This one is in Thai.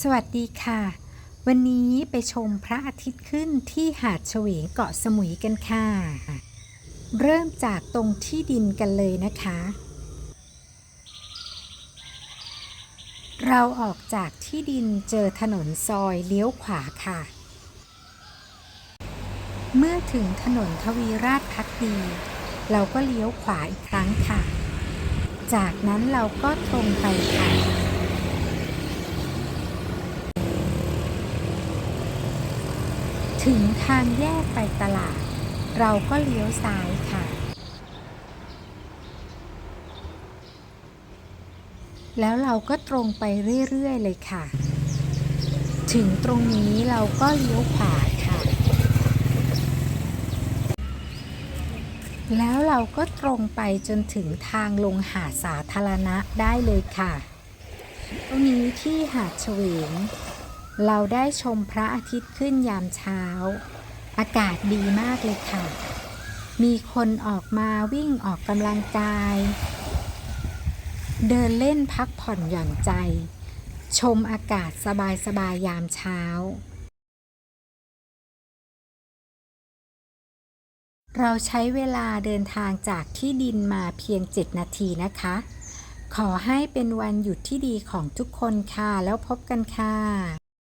สวัสดีค่ะ วันนี้ไปชมพระอาทิตย์ขึ้นที่หาดเฉวงเกาะสมุยกันค่ะ เริ่มจากตรงที่ดินกันเลยนะคะ เราออกจากที่ดินเจอถนนซอยเลี้ยวขวาค่ะ เมื่อถึงถนนทวีราชพักดี เราก็เลี้ยวขวาอีกครั้งค่ะ จากนั้นเราก็ตรงไปค่ะ ถึงทางแยกไปตลาด เราก็เลี้ยวซ้ายค่ะ แล้วเราก็ตรงไปเรื่อยๆเลยค่ะ ถึงตรงนี้เราก็เลี้ยวขวาค่ะ แล้วเราก็ตรงไปจนถึงทางลงหาดสาธารณะได้เลยค่ะ ตรงนี้ที่หาดเฉวง เราได้ชมพระอาทิตย์ขึ้นยามเช้า อากาศดีมากเลยค่ะ มีคนออกมาวิ่งออกกำลังกาย เดินเล่นพักผ่อนหย่อนใจ ชมอากาศสบายๆยามเช้า เราใช้เวลาเดินทางจากที่ดินมาเพียง 7 นาทีนะคะ ขอให้เป็นวันหยุดที่ดีของทุกคนค่ะ แล้วพบกันค่ะ